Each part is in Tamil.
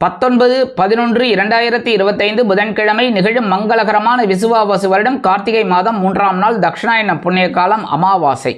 பத்தொன்பது பதினொன்று இரண்டாயிரத்தி இருபத்தைந்து புதன்கிழமை நிகழும் மங்களகரமான விசுவாவாசு வருடம் கார்த்திகை மாதம் மூன்றாம் நாள் தட்சிணாயன புண்ணிய காலம் அமாவாசை.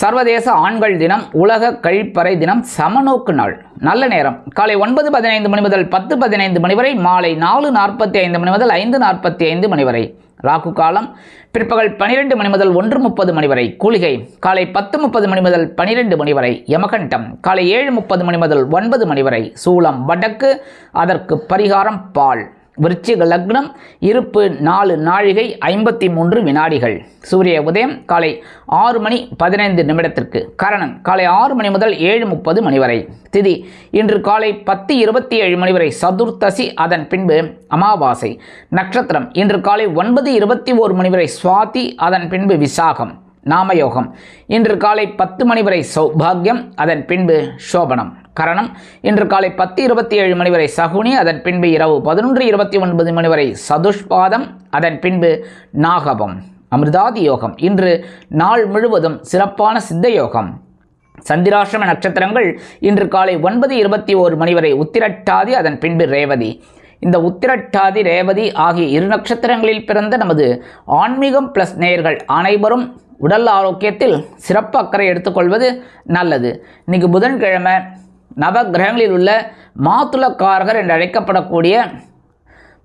சர்வதேச ஆண்கள் தினம் உலக கழிப்பறை தினம் சமநோக்கு நாள். நல்ல நேரம். காலை ஒன்பது பதினைந்து மணி முதல் பத்து பதினைந்து மணி வரை மாலை நாலு நாற்பத்தி ஐந்து மணி முதல் ஐந்து நாற்பத்தி ஐந்து மணி வரை. ராகு காலம் பிற்பகல் பனிரெண்டு மணி முதல் ஒன்று முப்பது மணி வரை. கூலிகை காலை பத்து முப்பது மணி முதல் பனிரெண்டு மணி வரை. யமகண்டம் காலை ஏழு முப்பது மணி முதல் ஒன்பது மணி வரை. சூளம் வடக்கு அதற்கு பரிகாரம் பால். விருச்சிக லக்னம் இருப்பு நாலு நாழிகை ஐம்பத்தி மூன்று வினாடிகள். சூரிய உதயம் காலை ஆறு மணி பதினைந்து நிமிடத்திற்கு. கரணன் காலை ஆறு மணி முதல் ஏழு முப்பது மணி வரை. திதி இன்று காலை பத்து இருபத்தி ஏழு மணி வரை சதுர்த்தசி. அதன் பின்பு அமாவாசை. நட்சத்திரம் இன்று காலை ஒன்பது இருபத்தி ஓரு மணி வரை சுவாதி. அதன் பின்பு விசாகம் நாமயோகம். இன்று காலை பத்து மணி வரை சௌபாகியம். அதன் பின்பு சோபனம். கரணம். இன்று காலை பத்து இருபத்தி ஏழு மணி வரை சகுனி அதன் பின்பு இரவு பதினொன்று இருபத்தி ஒன்பது மணி வரை சதுஷ்பாதம் அதன் பின்பு நாகபம். அமிர்தாதி யோகம். இன்று நாள் முழுவதும் சிறப்பான சித்த யோகம். சந்திராசிரம நட்சத்திரங்கள் இன்று காலை ஒன்பது இருபத்தி ஓரு மணி வரை உத்திரட்டாதி அதன் பின்பு ரேவதி. இந்த உத்திரட்டாதி ரேவதி ஆகிய இரு நட்சத்திரங்களில் பிறந்த நமது ஆன்மீகம் ப்ளஸ் நேயர்கள் அனைவரும் உடல் ஆரோக்கியத்தில் சிறப்பு அக்கறை எடுத்துக்கொள்வது நல்லது. இன்றைக்கி புதன்கிழமை நவ கிரகங்களில் உள்ள மாத்துளக்காரகர் என்று அழைக்கப்படக்கூடிய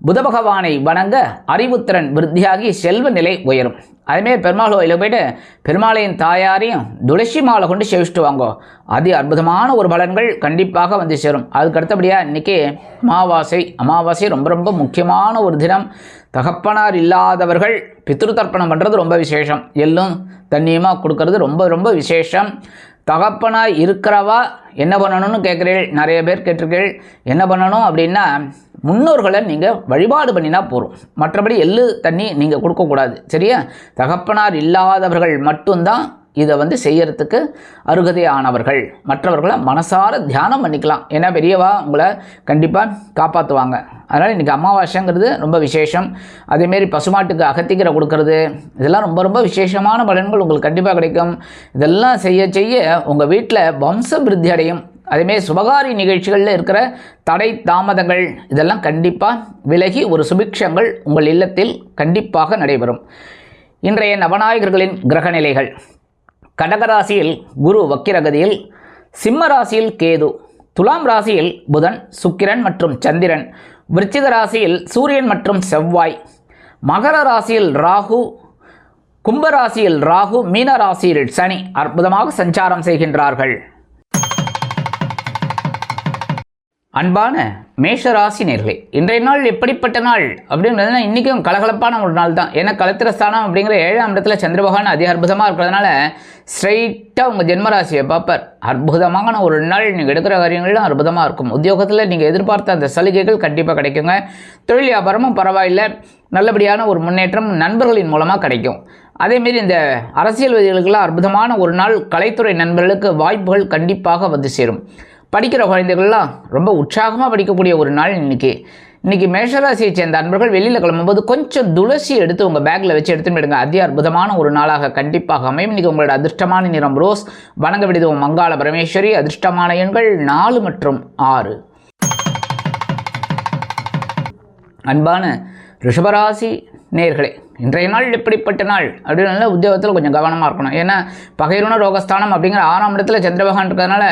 புத பகவானை வணங்க அறிவுத்திறன் விருத்தியாகி செல்வ நிலை உயரும். அதுமாரி பெருமாள் கோயிலுக்கு போயிட்டு பெருமாளையின் தாயாரையும் துளசி மாலை கொண்டு சேவிச்சுட்டு வாங்கோ. அதி அற்புதமான ஒரு பலன்கள் கண்டிப்பாக வந்து சேரும். அதுக்கு அடுத்தபடியாக இன்றைக்கி அமாவாசை. அமாவாசை ரொம்ப ரொம்ப முக்கியமான ஒரு தினம். தகப்பனார் இல்லாதவர்கள் பித்ரு தர்ப்பணம் பண்ணுறது ரொம்ப விசேஷம். எள்ளும் தண்ணியுமாக கொடுக்கறது ரொம்ப ரொம்ப விசேஷம். தகப்பனாக இருக்கிறவா என்ன பண்ணணும்னு கேட்குறீர்கள். நிறைய பேர் கேட்டிருக்கீர்கள் என்ன பண்ணணும் அப்படின்னா முன்னோர்களை நீங்கள் வழிபாடு பண்ணினா போதும். மற்றபடி எள்ளு தண்ணி நீங்கள் கொடுக்கக்கூடாது. சரியா? தகப்பனார் இல்லாதவர்கள் மட்டும்தான் இதை வந்து செய்யறதுக்கு அருகதையானவர்கள். மற்றவர்களை மனசார தியானம் பண்ணிக்கலாம். ஏன்னா பெரியவா உங்களை கண்டிப்பாக காப்பாற்றுவாங்க அதனால் இன்றைக்கி அமாவாசைங்கிறது ரொம்ப விசேஷம். அதேமாரி பசுமாட்டுக்கு அகத்திக்கரை கொடுக்கறது இதெல்லாம் ரொம்ப ரொம்ப விசேஷமான பலன்கள் உங்களுக்கு கண்டிப்பாக கிடைக்கும். இதெல்லாம் செய்ய செய்ய உங்கள் வீட்டில் வம்ச விருத்தி அடையும். அதேமாரி சுபகாரி நிகழ்ச்சிகளில் இருக்கிற தடை தாமதங்கள் இதெல்லாம் கண்டிப்பாக விலகி ஒரு சுபிக்ஷங்கள் உங்கள் இல்லத்தில் கண்டிப்பாக நடைபெறும். இன்றைய நவநாயகர்களின் கிரகநிலைகள். கடகராசியில் குரு வக்கிரகதியில் சிம்ம ராசியில் கேது துலாம் ராசியில் புதன் சுக்கிரன் மற்றும் சந்திரன் விருச்சிக ராசியில் சூரியன் மற்றும் செவ்வாய் மகர ராசியில் ராகு கும்பராசியில் ராகு மீன ராசியில் சனி அற்புதமாக சஞ்சாரம் செய்கின்றார்கள். அன்பான மேஷராசி நேர்களே இன்றைய நாள் எப்படிப்பட்ட நாள் அப்படின்றதுனா இன்றைக்கும் கலகலப்பான ஒரு நாள் தான். ஏன்னா கலத்திரஸ்தானம் அப்படிங்கிற ஏழாம் இடத்துல சந்திரபகவான் அதிக அதி அற்புதமாக இருக்கிறதுனால ஸ்ட்ரைட்டாக உங்கள் ஜென்மராசியை பார்ப்பார். அற்புதமான ஒரு நாள் நீங்கள் எடுக்கிற காரியங்கள்லாம் அற்புதமாக இருக்கும். உத்தியோகத்தில் நீங்கள் எதிர்பார்த்த அந்த சலுகைகள் கண்டிப்பாக கிடைக்குங்க. தொழில் வியாபாரமும் பரவாயில்லை. நல்லபடியான ஒரு முன்னேற்றம் நண்பர்களின் மூலமாக கிடைக்கும். அதேமாரி இந்த அரசியல்வாதிகளுக்கெல்லாம் அற்புதமான ஒரு நாள். கலைத்துறை நண்பர்களுக்கு வாய்ப்புகள் கண்டிப்பாக வந்து சேரும். படிக்கிற குழந்தைகள்லாம் ரொம்ப உற்சாகமாக படிக்கக்கூடிய ஒரு நாள் இன்னைக்கு. இன்றைக்கி மேஷராசியை சேர்ந்த அன்பர்கள் வெளியில் கிளம்பும்போது கொஞ்சம் துளசி எடுத்து உங்கள் பேக்கில் வச்சு எடுத்துன்னு போயிடுங்க. அதி அற்புதமான ஒரு நாளாக கண்டிப்பாக அமையும். இன்னைக்கு உங்களோட அதிர்ஷ்டமான நிறம் ரோஸ் வணங்க விடுதுவோம் மங்காள பரமேஸ்வரி அதிர்ஷ்டமான எண்கள் நாலு மற்றும் ஆறு. அன்பான ரிஷபராசி நேர்களே இன்றைய நாள் எப்படிப்பட்ட நாள்? அப்படின்னு உத்தியோகத்தில் கொஞ்சம் கவனமாக இருக்கணும். ஏன்னா பகைருண ரோகஸ்தானம் அப்படிங்கிற ஆறாம் இடத்துல சந்திரபகவான் இருக்கிறதுனால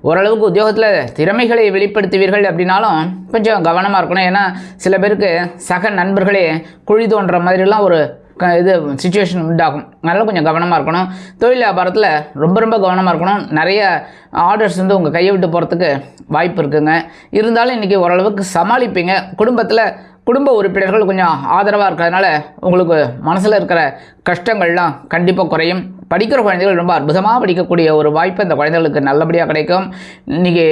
ஓரளவுக்கு உத்தியோகத்தில் திறமைகளை வெளிப்படுத்துவீர்கள் அப்படின்னாலும் கொஞ்சம் கவனமாக இருக்கணும். ஏன்னா சில பேருக்கு சக நண்பர்களே குழி தோன்ற மாதிரிலாம் ஒரு க இது சுச்சுவேஷன் உண்டாகும். அதனால் கொஞ்சம் கவனமாக இருக்கணும். தொழில் வியாபாரத்தில் ரொம்ப ரொம்ப கவனமாக இருக்கணும். நிறைய ஆர்டர்ஸ் வந்து உங்கள் கையை விட்டு போகிறதுக்கு வாய்ப்பு இருக்குங்க. இருந்தாலும் இன்றைக்கி ஓரளவுக்கு சமாளிப்பீங்க. குடும்பத்தில் குடும்ப உறுப்பினர்கள் கொஞ்சம் ஆதரவாக இருக்கிறதுனால உங்களுக்கு மனசில் இருக்கிற கஷ்டங்கள்லாம் கண்டிப்பாக குறையும். படிக்கிற குழந்தைகள் ரொம்ப அற்புதமாக படிக்கக்கூடிய ஒரு வாய்ப்பு இந்த குழந்தைகளுக்கு நல்லபடியாக கிடைக்கும். இன்றைக்கி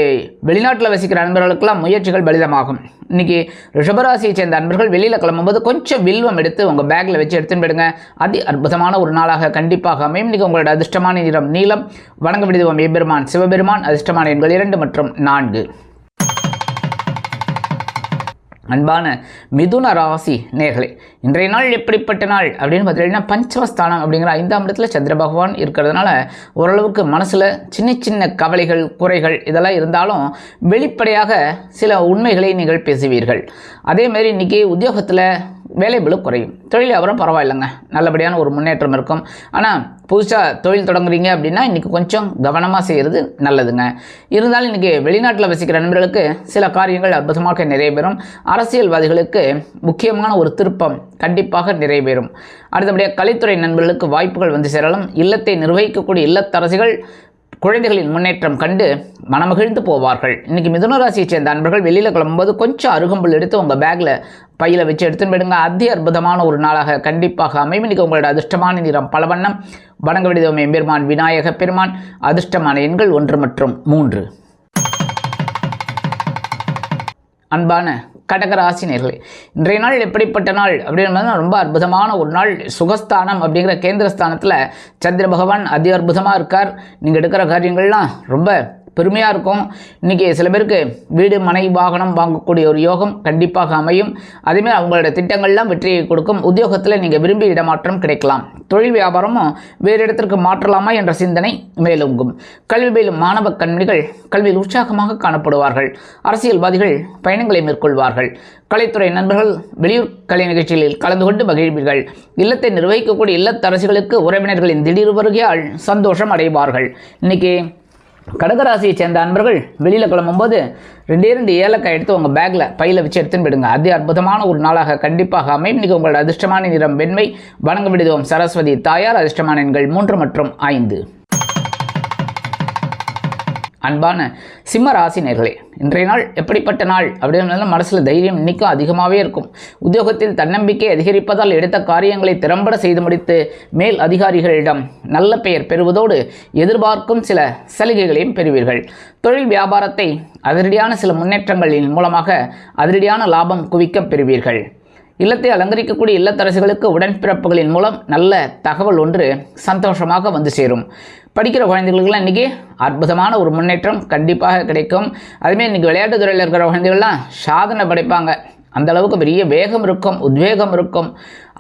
வெளிநாட்டில் வசிக்கிற நண்பர்களுக்கெல்லாம் முயற்சிகள் பலிதமாகும். இன்றைக்கி ரிஷபராசியை சேர்ந்த நண்பர்கள் வெளியில் கிளம்பும்போது கொஞ்சம் வில்வம் எடுத்து உங்கள் பேக்கில் வச்சு எடுத்துன்னு போயிடுங்க. அதி அற்புதமான ஒரு நாளாக கண்டிப்பாக அமையும். இன்றைக்கி உங்களோட அதிர்ஷ்டமான நிறம் நீளம் வணங்க விடுவோம். எபெருமான் சிவபெருமான் அதிர்ஷ்டமான எண்கள் இரண்டு மற்றும் நான்கு. அன்பான மிதுன ராசி நேர்களே இன்றைய நாள் எப்படிப்பட்ட நாள் அப்படின்னு பார்த்தீங்கன்னா பஞ்சமஸ்தானம் அப்படிங்கிற ஐந்தாம் இடத்துல சந்திர பகவான் இருக்கிறதுனால ஓரளவுக்கு மனசில் சின்ன சின்ன கவலைகள் குறைகள் இதெல்லாம் இருந்தாலும் வெளிப்படையாக சில உண்மைகளை நீங்கள் பேசுவீர்கள். அதேமாரி இன்றைக்கி உத்தியோகத்தில் வேலைபளு குறையும். தொழில் வியாபாரம் பரவாயில்லைங்க. நல்லபடியான ஒரு முன்னேற்றம் இருக்கும். ஆனால் புதுசாக தொழில் தொடங்குறீங்க அப்படின்னா இன்றைக்கி கொஞ்சம் கவனமாக செய்கிறது நல்லதுங்க. இருந்தாலும் இன்றைக்கி வெளிநாட்டில் வசிக்கிற நண்பர்களுக்கு சில காரியங்கள் அற்புதமாக நிறைவேறும். அரசியல்வாதிகளுக்கு முக்கியமான ஒரு திருப்பம் கண்டிப்பாக நிறைவேறும். அடுத்தபடியாக கலைத்துறை நண்பர்களுக்கு வாய்ப்புகள் வந்து சேரலாம். இல்லத்தை நிர்வகிக்கக்கூடிய இல்லத்தரசிகள் குழந்தைகளின் முன்னேற்றம் கண்டு மனமகிழ்ந்து போவார்கள். இன்றைக்கி மிதுன ராசியை சேர்ந்த அன்பர்கள் வெளியில் கிளம்பும்போது கொஞ்சம் அருகம்புல் எடுத்து உங்கள் பேக்கில் பையில் வச்சு எடுத்துன்னு போயிடுங்க. அதி அற்புதமான ஒரு நாளாக கண்டிப்பாக அமையும். இன்றைக்கி உங்களோட அதிர்ஷ்டமான நிறம் பல வண்ணம் வணங்க விடுதோம் பெருமான் விநாயக பெருமான். அதிர்ஷ்டமான எண்கள் ஒன்று மற்றும் மூன்று. அன்பான கடகராசினியர்களே. இன்றைய நாள் எப்படிப்பட்ட நாள் அப்படின்னு ரொம்ப அற்புதமான ஒரு நாள். சுகஸ்தானம் அப்படிங்கிற கேந்திரஸ்தானத்தில் சந்திர பகவான் அதி அற்புதமாக இருக்கார். நீங்கள் எடுக்கிற காரியங்கள்லாம் ரொம்ப பெருமையாக இருக்கும். இன்றைக்கி சில பேருக்கு வீடு மனை வாகனம் வாங்கக்கூடிய ஒரு யோகம் கண்டிப்பாக அமையும். அதேமாதிரி அவங்களோட திட்டங்கள்லாம் வெற்றியை கொடுக்கும். உத்தியோகத்தில் நீங்கள் விரும்பி இடமாற்றம் கிடைக்கலாம். தொழில் வியாபாரமும் வேறு இடத்திற்கு மாற்றலாமா என்ற சிந்தனை மேலோங்கும். கல்வி பயிலும் மாணவ கண்மணிகள் கல்வியில் உற்சாகமாக காணப்படுவார்கள். அரசியல்வாதிகள் பயணங்களை மேற்கொள்வார்கள். கலைத்துறை நண்பர்கள் வெளியூர் கலை நிகழ்ச்சிகளில் கலந்து கொண்டு மகிழ்வீர்கள். இல்லத்தை நிர்வகிக்கக்கூடிய இல்லத்தரசிகளுக்கு உறவினர்களின் திடீர் வருகையால் சந்தோஷம் அடைவார்கள். இன்னைக்கு கடகராசியை சேர்ந்த அன்பர்கள் வெளியில் கிளம்பும்போது ரெண்டே ரெண்டு ஏலக்காய் எடுத்து உங்கள் பேக்கில் பையில் வச்சு எடுத்துன்னு போயிடுங்க. அது அற்புதமான ஒரு நாளாக கண்டிப்பாக அமையும். இன்றைக்கி உங்களோட அதிர்ஷ்டமான நிறம் வெண்மை. வணங்க விடுதோம் சரஸ்வதி தாயார். அதிர்ஷ்டமான எண்கள் மூன்று மற்றும் ஐந்து. அன்பான சிம்ம ராசி நேர்களே இன்றைய நாள் எப்படிப்பட்ட நாள்? அப்படின்னு மனசில் தைரியம் இன்னைக்கும் அதிகமாகவே இருக்கும். உத்தியோகத்தில் தன்னம்பிக்கை அதிகரிப்பதால் எடுத்த காரியங்களை திறம்பட செய்து முடித்து மேல் அதிகாரிகளிடம் நல்ல பெயர் பெறுவதோடு எதிர்பார்க்கும் சில சலுகைகளையும் பெறுவீர்கள். தொழில் வியாபாரத்தை அதிரடியான சில முன்னேற்றங்களின் மூலமாக அதிரடியான லாபம் குவிக்க பெறுவீர்கள். இல்லத்தை அலங்கரிக்கக்கூடிய இல்லத்தரசுகளுக்கு உடன்பிறப்புகளின் மூலம் நல்ல தகவல் ஒன்று சந்தோஷமாக வந்து சேரும். படிக்கிற குழந்தைகளுக்கெல்லாம் இன்றைக்கி அற்புதமான ஒரு முன்னேற்றம் கண்டிப்பாக கிடைக்கும். அதுமாரி இன்றைக்கி விளையாட்டு துறையில் இருக்கிற குழந்தைகள்லாம் சாதனை படைப்பாங்க. அந்த அளவுக்கு பெரிய வேகம் இருக்கும் உத்வேகம் இருக்கும்.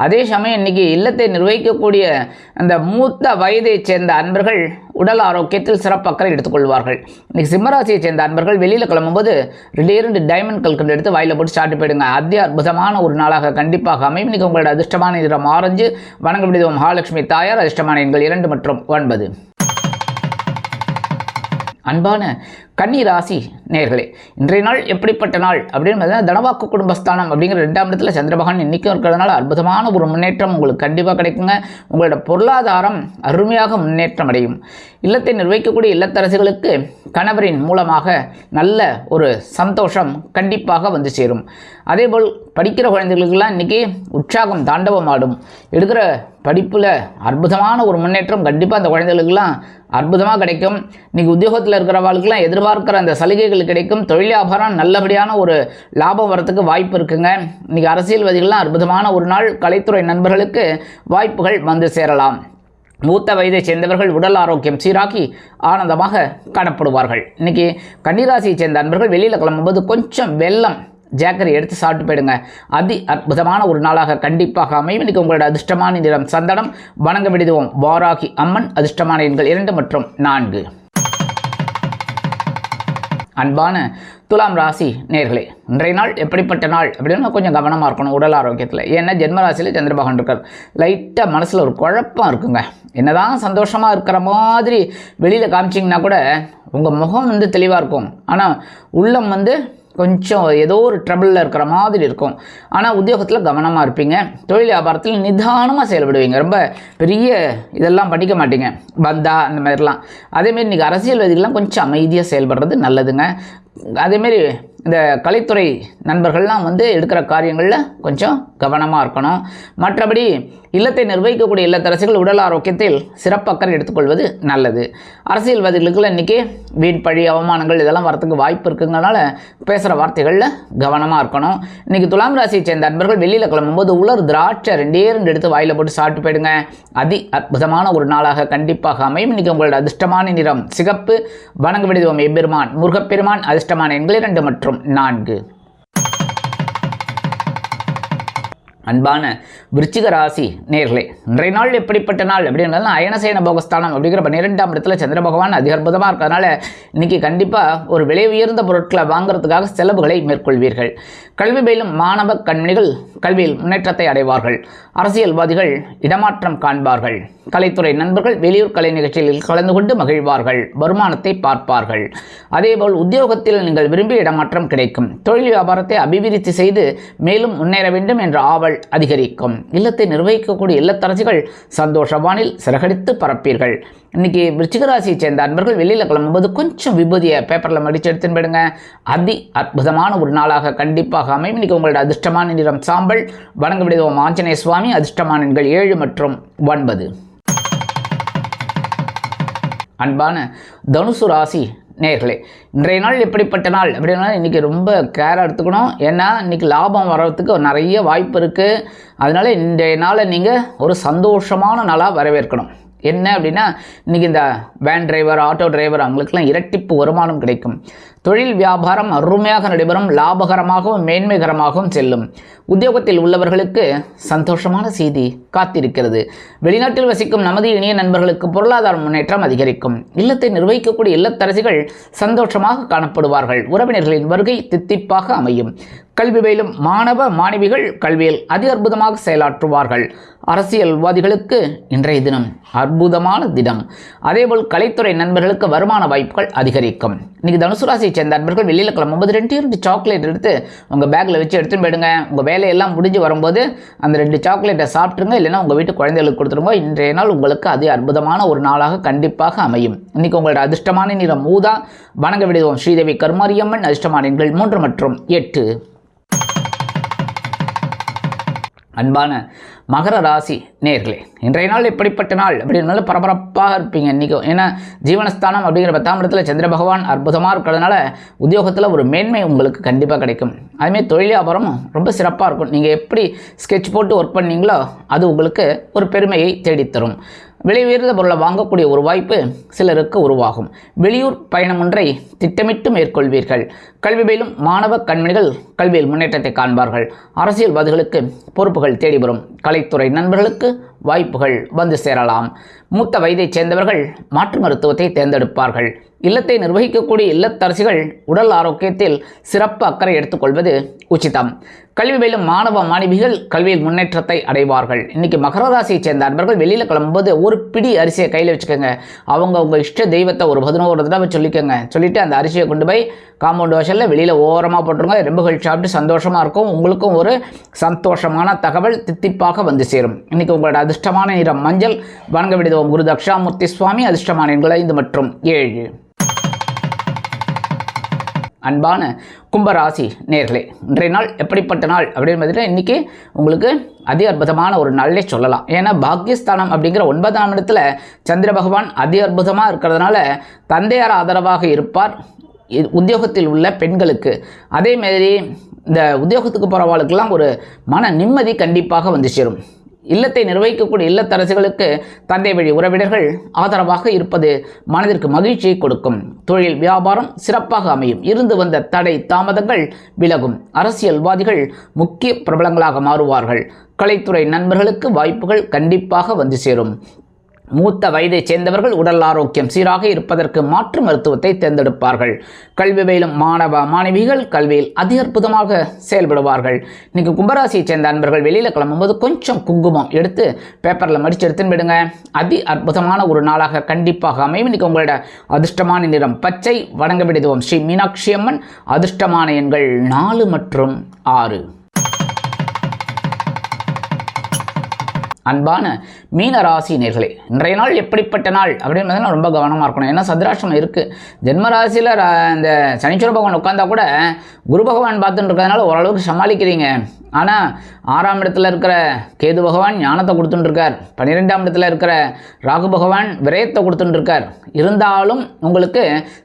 அதே சமயம் இன்றைக்கி இல்லத்தை நிர்வகிக்கக்கூடிய அந்த மூத்த வயதைச் சேர்ந்த அன்பர்கள் உடல் ஆரோக்கியத்தில் சிறப்பு அக்கறை எடுத்துக்கொள்வார்கள் இன்றைக்கி சிம்மராசியைச் சேர்ந்த அன்பர்கள் வெளியில் கிளம்பும்போது ரெண்டே ரெண்டு டைமண்ட் கல்கண்டு எடுத்து வாயில் போட்டு ஸ்டார்ட் போயிடுங்க. அதி அற்புதமான ஒரு நாளாக கண்டிப்பாக அமையும். இன்றைக்கி உங்களோட அதிர்ஷ்டமான நிறம் ஆரஞ்சு வணங்க விடுவோம் மகாலட்சுமி தாயார் அதிர்ஷ்டமான எண்கள் இரண்டு மற்றும் ஒன்பது. அன்பான கன்னி ராசி நேர்களே இன்றைய நாள் எப்படிப்பட்ட நாள்? அப்படின்னு பார்த்தீங்கன்னா தனவாக்கு குடும்பஸ்தானம் அப்படிங்கிற ரெண்டாம் இடத்துல சந்திரபகவான் இன்றைக்கும் இருக்கிறதுனால அற்புதமான ஒரு முன்னேற்றம் உங்களுக்கு கண்டிப்பாக கிடைக்குங்க. உங்களோட பொருளாதாரம் அருமையாக முன்னேற்றம் அடையும். இல்லத்தை நிர்வகிக்கக்கூடிய இல்லத்தரசுகளுக்கு கணவரின் மூலமாக நல்ல ஒரு சந்தோஷம் கண்டிப்பாக வந்து சேரும். அதேபோல் படிக்கிற குழந்தைகளுக்கெல்லாம் இன்றைக்கி உற்சாகம் தாண்டவம் ஆடும் எடுக்கிற படிப்பில் அற்புதமான ஒரு முன்னேற்றம் கண்டிப்பாக அந்த குழந்தைகளுக்கெல்லாம் அற்புதமாக கிடைக்கும். இன்றைக்கி உத்தியோகத்தில் இருக்கிறவர்களுக்கெல்லாம் எதிர்பார்க்குற அந்த சலுகைகள் கிடைக்கும். தொழில் வியாபாரம் நல்லபடியான ஒரு லாபம் வரத்துக்கு வாய்ப்பு இருக்குங்க. இன்றைக்கி அரசியல்வாதிகள்லாம் அற்புதமான ஒரு நாள். கலைத்துறை நண்பர்களுக்கு வாய்ப்புகள் வந்து சேரலாம். மூத்த வயதை சேர்ந்தவர்கள் உடல் ஆரோக்கியம் சீராக்கி ஆனந்தமாக காணப்படுவார்கள். இன்றைக்கி கன்னிராசியை சேர்ந்த அன்பர்கள் வெளியில் கிளம்பும்போது கொஞ்சம் வெள்ளம் ஜேக்கரி எடுத்து சாப்பிட்டு போயிடுங்க. அதி அற்புதமான ஒரு நாளாக கண்டிப்பாக அமையும். இன்றைக்கு உங்களோட அதிர்ஷ்டமான நிறம் சந்தனம். வணங்க விடுதுவோம் வாராகி அம்மன் அதிர்ஷ்டமான எண்கள் இரண்டு மற்றும் நான்கு. அன்பான துலாம் ராசி நேர்களே இன்றைய நாள் எப்படிப்பட்ட நாள் அப்படின்னு கொஞ்சம் கவனமாக இருக்கணும் உடல் ஆரோக்கியத்தில். ஏன்னா ஜென்மராசியில் ராசியில் சந்திரபகவான் இருக்கார். லைட்டாக மனசில் ஒரு குழப்பம் இருக்குங்க. என்னதான் சந்தோஷமாக இருக்கிற மாதிரி வெளியில் காமிச்சிங்கன்னா கூட உங்கள் முகம் வந்து தெளிவாக இருக்கும். ஆனால் உள்ளம் வந்து கொஞ்சம் ஏதோ ஒரு ட்ரபிளில் இருக்கிற மாதிரி இருக்கும். ஆனால் உத்தியோகத்தில் கவனமாக இருப்பீங்க. தொழில் வியாபாரத்தில் நிதானமாக செயல்படுவீங்க. ரொம்ப பெரிய இதெல்லாம் படிக்க மாட்டீங்க. பந்தா அந்த மாதிரிலாம். அதேமாரி இன்றைக்கி அரசியல்வாதிகள்லாம் கொஞ்சம் அமைதியாக செயல்படுறது நல்லதுங்க. அதேமாரி இந்த கலைத்துறை நண்பர்கள்லாம் வந்து எடுக்கிற காரியங்களில் கொஞ்சம் கவனமாக இருக்கணும். மற்றபடி இல்லத்தை நிர்வகிக்கக்கூடிய இல்லத்தரசிகள் உடல் ஆரோக்கியத்தில் சிறப்பு அக்கறை எடுத்துக்கொள்வது நல்லது. அரசியல்வாதிகளுக்குள்ள இன்றைக்கி வீண் பழி அவமானங்கள் இதெல்லாம் வரத்துக்கு வாய்ப்பு இருக்குங்கிறனால பேசுகிற வார்த்தைகளில் கவனமாக இருக்கணும். இன்றைக்கி துலாம் ராசியை சேர்ந்த நண்பர்கள் வெளியில் கிளம்பும்போது உலர் திராட்சை ரெண்டே ரெண்டு எடுத்து வாயில் போட்டு சாப்பிட்டு போயிடுங்க. அதி அற்புதமான ஒரு நாளாக கண்டிப்பாக அமையும். இன்றைக்கி உங்களோட அதிர்ஷ்டமான நிறம் சிகப்பு. வணங்க விடுவோம் எம்பெருமான். முருகப்பெருமான் அதிர்ஷ்டமான எண்கள் இரண்டு மற்றும் நான்கு அன்பான விருச்சிக ராசி நேர்களே இன்றைய நாள் எப்படிப்பட்ட நாள் அப்படின்றதுனா அயனசேன போகஸ்தானம் அப்படிங்கிற பன்னிரெண்டாம் இடத்துல சந்திர பகவான் அதிக அற்புதமாக இருக்கிறதுனால இன்னைக்கு கண்டிப்பாக ஒரு விலை உயர்ந்த பொருட்களை வாங்குறதுக்காக செலவுகளை மேற்கொள்வீர்கள். கல்வி பயிலும் மாணவ கண்மணிகள் கல்வியில் முன்னேற்றத்தை அடைவார்கள். அரசியல்வாதிகள் இடமாற்றம் காண்பார்கள். கலைத்துறை நண்பர்கள் வெளியூர் கலை நிகழ்ச்சிகளில் கலந்து கொண்டு மகிழ்வார்கள். வருமானத்தை பார்ப்பார்கள். அதேபோல் உத்தியோகத்தில் நீங்கள் விரும்பிய இடமாற்றம் கிடைக்கும். தொழில் வியாபாரத்தை அபிவிருத்தி செய்து மேலும் முன்னேற வேண்டும் என்ற ஆவல் அதிகரிக்கும். இல்லத்தை நிர்வகிக்கக்கூடிய இல்லத்தரசிகள் சந்தோஷவானில் சிறகடித்து பரப்பீர்கள். இன்னைக்கு விருச்சிகராசியை சேர்ந்த அன்பர்கள் வெளியில் கிளம்பும்போது கொஞ்சம் விபூதியை பேப்பரில் மடிச்சு எடுத்துன்னு போயிடுங்க. அதி அற்புதமான ஒரு நாளாக கண்டிப்பாக அமையும். இன்னைக்கு உங்களோட அதிர்ஷ்டமான நிறம் சாம்பல் வணங்க விடுவோம் ஆஞ்சநேய சுவாமி அதிர்ஷ்டமான எண்கள் ஏழு மற்றும் ஒன்பது. அன்பான தனுசு ராசி நேர்களே இன்றைய நாள் எப்படிப்பட்ட நாள்? அப்படின்னா இன்றைக்கி ரொம்ப கேர் எடுத்துக்கணும். ஏன்னா இன்றைக்கி லாபம் வர்றதுக்கு நிறைய வாய்ப்பு இருக்குது அதனால் இன்றைய நாளை நீங்கள் ஒரு சந்தோஷமான நாளாக வரவேற்கணும். என்ன அப்படின்னா இன்றைக்கி இந்த வேன் டிரைவர் ஆட்டோ டிரைவர் அவங்களுக்கெல்லாம் இரட்டிப்பு வருமானம் கிடைக்கும். தொழில் வியாபாரம் அருமையாக நடைபெறும் லாபகரமாகவும் மேன்மைகரமாகவும் செல்லும். உத்தியோகத்தில் உள்ளவர்களுக்கு சந்தோஷமான செய்தி காத்திருக்கிறது. வெளிநாட்டில் வசிக்கும் நமது இனிய நண்பர்களுக்கு பொருளாதார முன்னேற்றம் அதிகரிக்கும். இல்லத்தை நிர்வகிக்கக்கூடிய இல்லத்தரசிகள் சந்தோஷமாக காணப்படுவார்கள். உறவினர்களின் வருகை தித்திப்பாக அமையும். கல்வி பயிலும் மாணவ மாணவிகள் கல்வியில் அதி அற்புதமாக செயலாற்றுவார்கள். அரசியல்வாதிகளுக்கு இன்றைய தினம் அற்புதமான தினம். அதேபோல் கலைத்துறை நண்பர்களுக்கு வருமான வாய்ப்புகள் அதிகரிக்கும். இன்னைக்கு தனுசு ராசியை சேர்ந்த நண்பர்கள் வெளியில் கிளம்பும்போது ரெண்டு ரெண்டு சாக்லேட் எடுத்து உங்கள் பேக்கில் வச்சு எடுத்துன்னு போயிடுங்க. உங்கள் வேலையெல்லாம் முடிஞ்சு வரும்போது அந்த ரெண்டு சாக்லேட்டை சாப்பிட்ருங்க இல்லைன்னா உங்கள் வீட்டு குழந்தைகளுக்கு கொடுத்துருங்க. இன்றைய நாள் உங்களுக்கு அது அற்புதமான ஒரு நாளாக கண்டிப்பாக அமையும். இன்னைக்கு உங்களோட அதிர்ஷ்டமான நிறம் மூதா வணங்க விடுவோம் ஸ்ரீதேவி கருமாரியம்மன் அதிர்ஷ்டமான எண்கள் மூன்று மற்றும் எட்டு. அன்பான மகர ராசி நேர்களே இன்றைய நாள் எப்படிப்பட்ட நாள்? அப்படின்னாலும் பரபரப்பாக இருப்பீங்க இன்றைக்கும் ஏன்னா ஜீவனஸ்தானம் அப்படிங்கிற பத்தாம் இடத்துல சந்திர பகவான் அற்புதமாக இருக்கிறதுனால உத்தியோகத்தில் ஒரு மேன்மை உங்களுக்கு கண்டிப்பாக கிடைக்கும். அதுமாரி தொழில் வியாபாரம் ரொம்ப சிறப்பாக இருக்கும். நீங்கள் எப்படி ஸ்கெட்ச் போட்டு ஒர்க் பண்ணீங்களோ அது உங்களுக்கு ஒரு பெருமையை தேடித்தரும். விலை உயர்ந்த பொருளை வாங்கக்கூடிய ஒரு வாய்ப்பு சிலருக்கு உருவாகும். வெளியூர் பயணம் ஒன்றை திட்டமிட்டு மேற்கொள்வீர்கள். கல்வி பயிலும் மாணவ கண்மணிகள் கல்வியில் முன்னேற்றத்தை காண்பார்கள். அரசியல்வாதிகளுக்கு பொறுப்புகள் தேடி வரும் கலை கலைத்துறை நண்பர்களுக்கு வாய்ப்புகள் வந்து சேரலாம். மூத்த வயதைச் சேர்ந்தவர்கள் மாற்று மருத்துவத்தை தேர்ந்தெடுப்பார்கள். இல்லத்தை நிர்வகிக்கக்கூடிய இல்லத்தரசிகள் உடல் ஆரோக்கியத்தில் சிறப்பு அக்கறை எடுத்துக்கொள்வது உச்சிதம். கல்வி மேலும் மாணவ மாணவிகள் கல்வியில் முன்னேற்றத்தை அடைவார்கள். இன்னைக்கு மகர ராசியை சேர்ந்த அன்பர்கள் வெளியில் கிளம்பும்போது ஒரு பிடி அரிசியை கையில் வச்சுக்கோங்க. அவங்க உங்கள் இஷ்ட தெய்வத்தை ஒரு பதினோரு தடவை சொல்லிக்கோங்க. சொல்லிவிட்டு அந்த அரிசியை கொண்டு போய் காம்பவுண்ட் வாசலில் வெளியில் ஓரமாக போட்டுருங்க. எறும்புகள் சாப்பிட்டு சந்தோஷமாக இருக்கும். உங்களுக்கும் ஒரு சந்தோஷமான தகவல் தித்திப்பாக வந்து சேரும். இன்றைக்கி உங்களோட அதிர்ஷ்டமான நிறம் மஞ்சள். வணங்க விடுதோம் குரு தக்ஷாமூர்த்தி சுவாமி அதிர்ஷ்டமான எண்கள் ஐந்து மற்றும் ஏழு. அன்பான கும்பராசி நேர்களே இன்றைய நாள் எப்படிப்பட்ட நாள் அப்படின்னு பார்த்தீங்கன்னா இன்றைக்கி உங்களுக்கு அதி அற்புதமான ஒரு நாளே சொல்லலாம். ஏன்னா பாக்கியஸ்தானம் அப்படிங்கிற ஒன்பதாம் இடத்துல சந்திர பகவான் அதி அற்புதமாக இருக்கிறதுனால தந்தையார் ஆதரவாக இருப்பார். உத்தியோகத்தில் உள்ள பெண்களுக்கு. அதே மாதிரி இந்த உத்தியோகத்துக்கு போகிறவாளுக்கெல்லாம் ஒரு மன நிம்மதி கண்டிப்பாக வந்து சேரும். இல்லத்தை நிர்வகிக்கக்கூடிய இல்லத்தரசுகளுக்கு தந்தை வழி உறவினர்கள் ஆதரவாக இருப்பது மனதிற்கு மகிழ்ச்சியை கொடுக்கும். தொழில் வியாபாரம் சிறப்பாக அமையும். இருந்து வந்த தடை தாமதங்கள் விலகும். அரசியல்வாதிகள் முக்கிய பிரபலங்களாக மாறுவார்கள். கலைத்துறை நண்பர்களுக்கு வாய்ப்புகள் கண்டிப்பாக வந்து சேரும். மூத்த வயதைச் சேர்ந்தவர்கள் உடல் ஆரோக்கியம் சீராக இருப்பதற்கு மாற்று மருத்துவத்தை தேர்ந்தெடுப்பார்கள். கல்வி பயிலும் மாணவ மாணவிகள் கல்வியில் அதி அற்புதமாக செயல்படுவார்கள். இன்னைக்கு கும்பராசியைச் சேர்ந்த அன்பர்கள் வெளியில் கிளம்பும்போது கொஞ்சம் குங்குமம் எடுத்து பேப்பரில் மடித்து எடுத்துன்னு விடுங்க அதி அற்புதமான ஒரு நாளாக கண்டிப்பாக அமையும். இன்னைக்கு உங்களோட அதிர்ஷ்டமான நிறம் பச்சை. வணங்க விடுதுவோம் ஸ்ரீ மீனாட்சி அம்மன். அதிர்ஷ்டமான எண்கள் நாலு மற்றும் ஆறு. அன்பான மீன ராசி நேர்களே இன்றைய நாள் எப்படிப்பட்ட நாள் அப்படின்றதுல ரொம்ப கவனமாக இருக்கணும். ஏன்னா சந்திராஷ்டிரமம் இருக்குது ஜென்ம ராசியில் இந்த சனீஸ்வர பகவான் உட்காந்தா கூட குரு பகவான் பார்த்துட்டு இருக்கிறதுனால ஓரளவுக்கு சமாளிக்கிறீங்க. ஆனால் ஆறாம் இடத்துல இருக்கிற கேது பகவான் ஞானத்தை கொடுத்துட்டுருக்கார் பன்னிரெண்டாம் இடத்துல இருக்கிற ராகு பகவான் விரயத்தை கொடுத்துட்டுருக்கார் இருந்தாலும் உங்களுக்கு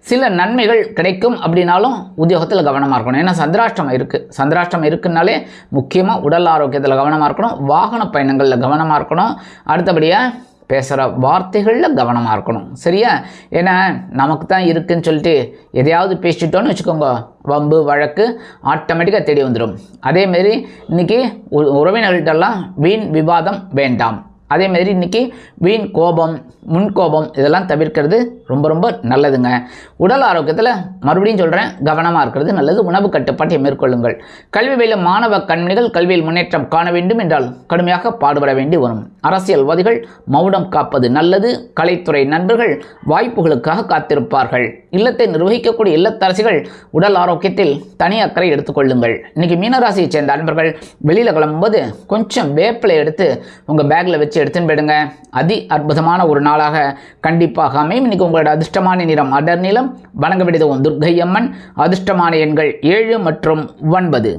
சில நன்மைகள் கிடைக்கும் அப்படின்னாலும் உத்தியோகத்தில் கவனமாக இருக்கணும். ஏன்னா சந்திராஷ்டிரம் இருக்குது சந்திராஷ்டிரம் இருக்குன்னாலே முக்கியமாக உடல் ஆரோக்கியத்தில் கவனமாக இருக்கணும். வாகன பயணங்களில் கவனமாக இருக்கணும். அடுத்தபடியாக பேசுகிற வார்த்தைகளில் கவனமாக இருக்கணும். சரியா? ஏன்னா நமக்கு தான் இருக்குன்னு சொல்லிட்டு எதையாவது பேசிட்டோன்னு வச்சுக்கோங்க. வம்பு வழக்கு ஆட்டோமேட்டிக்காக தேடி வந்துடும் அதேமாரி இன்றைக்கி உறவினர்கள்ட்டெல்லாம் வீண் விவாதம் வேண்டாம். அதேமாரி இன்றைக்கி வீண் கோபம் முன்கோபம் இதெல்லாம் தவிர்க்கிறது ரொம்ப ரொம்ப நல்லதுங்க. உடல் ஆரோக்கியத்தில் மறுபடியும் சொல்கிறேன் கவனமாக இருக்கிறது நல்லது. உணவு கட்டுப்பாட்டை மேற்கொள்ளுங்கள். கல்வி பயிலும் மாணவ கண்மணிகள் கல்வியில் முன்னேற்றம் காண வேண்டும் என்றால் கடுமையாக பாடுபட வேண்டி வரும். அரசியல்வாதிகள் மௌனம் காப்பது நல்லது. கலைத்துறை நண்பர்கள் வாய்ப்புகளுக்காக காத்திருப்பார்கள். இல்லத்தை நிர்வகிக்கக்கூடிய இல்லத்தரசிகள் உடல் ஆரோக்கியத்தில் தனி அக்கறை எடுத்துக்கொள்ளுங்கள் இன்னைக்கு மீனராசியை சேர்ந்த அன்பர்கள் வெளியில் கிளம்பும்போது கொஞ்சம் வேப்பிலை எடுத்து உங்கள் பேக்கில் வச்சு எடுத்துன்னு போயிடுங்க. அதி அற்புதமான ஒரு நாள். நாளாக கண்டிப்பாக அமையும். இன்னைக்கு உங்களோட அதிர்ஷ்டமான நிறம் அடர் நிலம். வணங்க விடுதவும் துர்க்கை அம்மன் அதிர்ஷ்டமான எண்கள் ஏழு மற்றும் ஒன்பது.